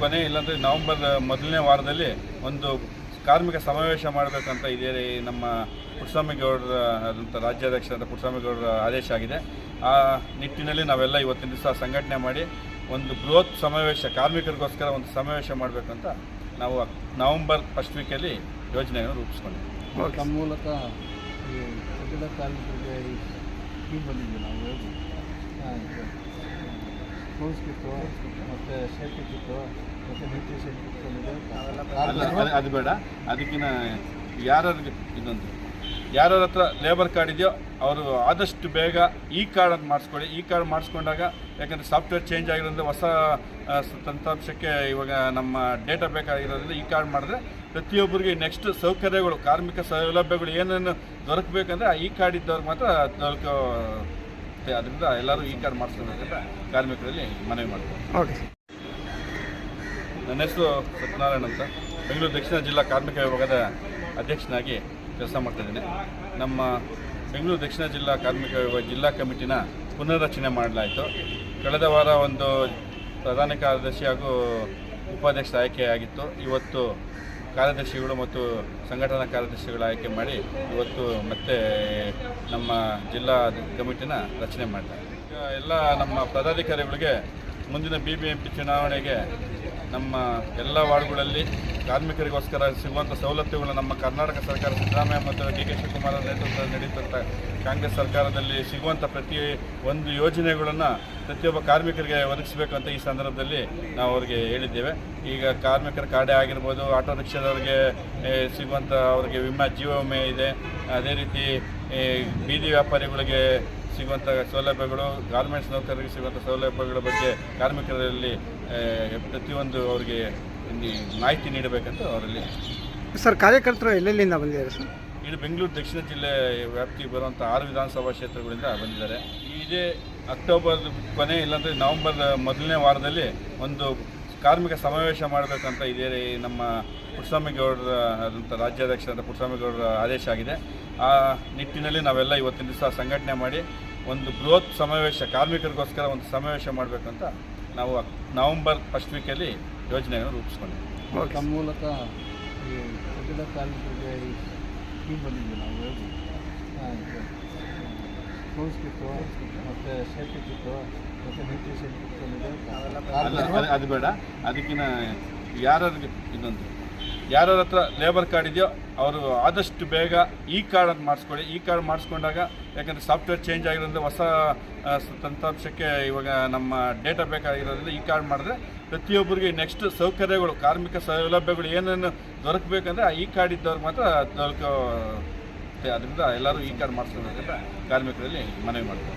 ಕೊನೆ ಇಲ್ಲಾಂದರೆ ನವೆಂಬರ್ ಮೊದಲನೇ ವಾರದಲ್ಲಿ ಒಂದು ಕಾರ್ಮಿಕ ಸಮಾವೇಶ ಮಾಡಬೇಕಂತ ಇದೇ ರೀ ನಮ್ಮ ಪುಟ್ಟಸ್ವಾಮಿಗೌಡರ ಆದಂಥ ರಾಜ್ಯಾಧ್ಯಕ್ಷರಾದ ಪುಟ್ಟಸ್ವಾಮಿಗೌಡರ ಆದೇಶ ಆಗಿದೆ. ಆ ನಿಟ್ಟಿನಲ್ಲಿ ನಾವೆಲ್ಲ ಇವತ್ತಿನ ದಿವಸ ಸಂಘಟನೆ ಮಾಡಿ ಒಂದು ಬೃಹತ್ ಸಮಾವೇಶ ಕಾರ್ಮಿಕರಿಗೋಸ್ಕರ ಒಂದು ಸಮಾವೇಶ ಮಾಡಬೇಕಂತ ನಾವು ನವೆಂಬರ್ ಫಸ್ಟ್ ವೀಕಲ್ಲಿ ಯೋಜನೆಯನ್ನು ರೂಪಿಸ್ಕೊಂಡಿದ್ದೀವಿ. ಮೂಲಕ ಈ ಕಟ್ಟಡ ಕಾರ್ಮಿಕರಿಗೆ ಈ ಸ್ಕೀಮ್ ಬಂದಿದ್ವಿ ನಾವು ಕ್ಲೋಸ್ ಕಿತ್ತು ಮತ್ತು ಸೇಫ್ಟಿ ಕಿತ್ತು ಮತ್ತು ಅದು- ಬೇಡ. ಅದಕ್ಕಿಂತ ಯಾರ್ಯಾರಿಗೆ ಇದೊಂದು? ಯಾರ್ಯಾರ ಹತ್ರ ಲೇಬರ್ ಕಾರ್ಡ್ ಇದೆಯೋ ಅವರು ಆದಷ್ಟು ಬೇಗ ಈ ಕಾರ್ಡ್ ಅಂತ ಮಾಡಿಸ್ಕೊಳ್ಳಿ. ಈ ಕಾರ್ಡ್ ಮಾಡಿಸ್ಕೊಂಡಾಗ ಯಾಕಂದರೆ ಸಾಫ್ಟ್ವೇರ್ ಚೇಂಜ್ ಆಗಿರೋದ್ರಿಂದ ಹೊಸ ತಂತ್ರಾಂಶಕ್ಕೆ ಇವಾಗ ನಮ್ಮ ಡೇಟಾ ಬೇಕಾಗಿರೋದ್ರಿಂದ ಈ ಕಾರ್ಡ್ ಮಾಡಿದ್ರೆ ಪ್ರತಿಯೊಬ್ಬರಿಗೆ ನೆಕ್ಸ್ಟ್ ಸೌಕರ್ಯಗಳು ಕಾರ್ಮಿಕ ಸೌಲಭ್ಯಗಳು ಏನೇನು ದೊರಕಬೇಕಂದ್ರೆ ಆ ಈ ಕಾರ್ಡ್ ಇದ್ದವ್ರಿಗೆ ಮಾತ್ರ ದೊರಕೋ ಅದರಿಂದ ಎಲ್ಲರೂ ಈ ಕಾರ್ಡ್ ಮಾಡಿಸ್ಕೋಬೇಕಂತ ಕಾರ್ಮಿಕರಲ್ಲಿ ಮನವಿ ಮಾಡ್ತಾರೆ ಓಕೆ. ನನ್ನ ಹೆಸರು ಸತ್ಯನಾರಾಯಣ ಅಂತ. ಬೆಂಗಳೂರು ದಕ್ಷಿಣ ಜಿಲ್ಲಾ ಕಾರ್ಮಿಕ ವಿಭಾಗದ ಅಧ್ಯಕ್ಷನಾಗಿ ಕೆಲಸ ಮಾಡ್ತಾಯಿದ್ದೇನೆ ನಮ್ಮ ಬೆಂಗಳೂರು ದಕ್ಷಿಣ ಜಿಲ್ಲಾ ಕಾರ್ಮಿಕ ವಿಭಾಗ ಜಿಲ್ಲಾ ಕಮಿಟಿನ ಪುನರ್ರಚನೆ ಮಾಡಲಾಯಿತು. ಕಳೆದ ವಾರ ಒಂದು ಪ್ರಧಾನ ಕಾರ್ಯದರ್ಶಿ ಹಾಗೂ ಉಪಾಧ್ಯಕ್ಷ ಆಯ್ಕೆಯಾಗಿತ್ತು. ಇವತ್ತು ಕಾರ್ಯದರ್ಶಿಗಳು ಮತ್ತು ಸಂಘಟನಾ ಕಾರ್ಯದರ್ಶಿಗಳ ಆಯ್ಕೆ ಮಾಡಿ ಇವತ್ತು ಮತ್ತೆ ನಮ್ಮ ಜಿಲ್ಲಾ ಕಮಿಟಿನ ರಚನೆ ಈಗ ಎಲ್ಲ ನಮ್ಮ ಪದಾಧಿಕಾರಿಗಳಿಗೆ ಮುಂದಿನ ಬಿ ಬಿ ಎಂ ಪಿ ಚುನಾವಣೆಗೆ ನಮ್ಮ ಎಲ್ಲ ವಾರ್ಡ್ಗಳಲ್ಲಿ ಕಾರ್ಮಿಕರಿಗೋಸ್ಕರ ಸಿಗುವಂಥ ಸವಲತ್ತುಗಳು ನಮ್ಮ ಕರ್ನಾಟಕ ಸರ್ಕಾರ ಸಿದ್ದರಾಮಯ್ಯ ಮತ್ತು ಡಿ ಕೆ ಶಿವಕುಮಾರ್ ನೇತೃತ್ವದಲ್ಲಿ ನಡೀತಂಥ ಕಾಂಗ್ರೆಸ್ ಸರ್ಕಾರದಲ್ಲಿ ಸಿಗುವಂಥ ಪ್ರತಿ ಒಂದು ಯೋಜನೆಗಳನ್ನು ಪ್ರತಿಯೊಬ್ಬ ಕಾರ್ಮಿಕರಿಗೆ ಒದಗಿಸಬೇಕು ಅಂತ ಈ ಸಂದರ್ಭದಲ್ಲಿ ನಾವು ಅವರಿಗೆ ಹೇಳಿದ್ದೇವೆ. ಈಗ ಕಾರ್ಮಿಕರ ಕಾಡೆ ಆಗಿರ್ಬೋದು, ಆಟೋ ರಿಕ್ಷಾದವ್ರಿಗೆ ಸಿಗುವಂಥ ಅವರಿಗೆ ವಿಮಾ ಜೀವ ವಿಮೆ ಇದೆ. ಅದೇ ರೀತಿ ಬೀದಿ ವ್ಯಾಪಾರಿಗಳಿಗೆ ಸಿಗುವಂಥ ಸೌಲಭ್ಯಗಳು ಗಾರ್ಮೆಂಟ್ಸ್ ನೌಕರರಿಗೆ ಸಿಗುವಂಥ ಸೌಲಭ್ಯಗಳ ಬಗ್ಗೆ ಕಾರ್ಮಿಕರಲ್ಲಿ ಪ್ರತಿಯೊಂದು ಅವರಿಗೆ ಇಲ್ಲಿ ಮಾಹಿತಿ ನೀಡಬೇಕಂತ ಅವರಲ್ಲಿ. ಸರ್ ಕಾರ್ಯಕರ್ತರು ಎಲ್ಲೆಲ್ಲಿಂದ ಬಂದಿದ್ದಾರೆ ಸರ್? ಇದು ಬೆಂಗಳೂರು ದಕ್ಷಿಣ ಜಿಲ್ಲೆ ವ್ಯಾಪ್ತಿಗೆ ಬರುವಂಥ ಆರು ವಿಧಾನಸಭಾ ಕ್ಷೇತ್ರಗಳಿಂದ ಬಂದಿದ್ದಾರೆ. ಇದೇ ಅಕ್ಟೋಬರ್ ಕೊನೆ ಇಲ್ಲಾಂದರೆ ನವಂಬರ್ ಮೊದಲನೇ ವಾರದಲ್ಲಿ ಒಂದು ಕಾರ್ಮಿಕ ಸಮಾವೇಶ ಮಾಡಬೇಕಂತ ಇದೇ ನಮ್ಮ ಪುಟ್ಟಸ್ವಾಮಿಗೌಡರ ಆದಂಥ ರಾಜ್ಯಾಧ್ಯಕ್ಷರಾದ ಪುಟ್ಟಸ್ವಾಮಿಗೌಡರ ಆದೇಶ ಆಗಿದೆ. ಆ ನಿಟ್ಟಿನಲ್ಲಿ ನಾವೆಲ್ಲ ಇವತ್ತಿನ ದಿವಸ ಸಂಘಟನೆ ಮಾಡಿ ಒಂದು ಬೃಹತ್ ಸಮಾವೇಶ, ಕಾರ್ಮಿಕರಿಗೋಸ್ಕರ ಒಂದು ಸಮಾವೇಶ ಮಾಡಬೇಕಂತ ನಾವು ನವೆಂಬರ್ ಫಸ್ಟ್ ವೀಕಲ್ಲಿ ಯೋಜನೆಯನ್ನು ರೂಪಿಸ್ಕೊಂಡಿದ್ದೀವಿ. ತಮ್ಮ ಮೂಲಕ ಕಾರ್ಮಿಕರಿಗೆ ಸ್ಕೀಮ್ ಬಂದಿದ್ದೀವಿ ನಾವು ಮತ್ತು ಕಿತ್ತು ಮತ್ತು ನ್ಯೂಟ್ರಿಷನ್ ಅದು- ಬೇಡ. ಅದಕ್ಕಿಂತ ಯಾರ್ಯಾರಿಗೆ ಇದೊಂದು ಯಾರ್ಯಾರ ಹತ್ರ ಲೇಬರ್ ಕಾರ್ಡ್ ಇದೆಯೋ ಅವರು ಆದಷ್ಟು ಬೇಗ ಈ ಕಾರ್ಡ್ ಅಂತ ಮಾಡಿಸ್ಕೊಳ್ಳಿ. ಈ ಕಾರ್ಡ್ ಮಾಡಿಸ್ಕೊಂಡಾಗ ಯಾಕಂದರೆ ಸಾಫ್ಟ್ವೇರ್ ಚೇಂಜ್ ಆಗಿರೋದ್ರಿಂದ ಹೊಸ ತಂತ್ರಾಂಶಕ್ಕೆ ಇವಾಗ ನಮ್ಮ ಡೇಟಾ ಬೇಕಾಗಿರೋದ್ರಿಂದ ಈ ಕಾರ್ಡ್ ಮಾಡಿದ್ರೆ ಪ್ರತಿಯೊಬ್ಬರಿಗೆ ನೆಕ್ಸ್ಟ್ ಸೌಕರ್ಯಗಳು, ಕಾರ್ಮಿಕ ಸೌಲಭ್ಯಗಳು ಏನೇನು ದೊರಕಬೇಕಂದ್ರೆ ಆ ಈ ಕಾರ್ಡ್ ಇದ್ದವ್ರಿಗೆ ಮಾತ್ರ ದೊರಕೋ ಅದರಿಂದ ಎಲ್ಲರೂ ಈ ಕಾರ್ಡ್ ಮಾಡಿಸ್ಕೊಳ್ಬೇಕಂತ ಕಾರ್ಮಿಕರಲ್ಲಿ ಮನವಿ ಮಾಡ್ತಾರೆ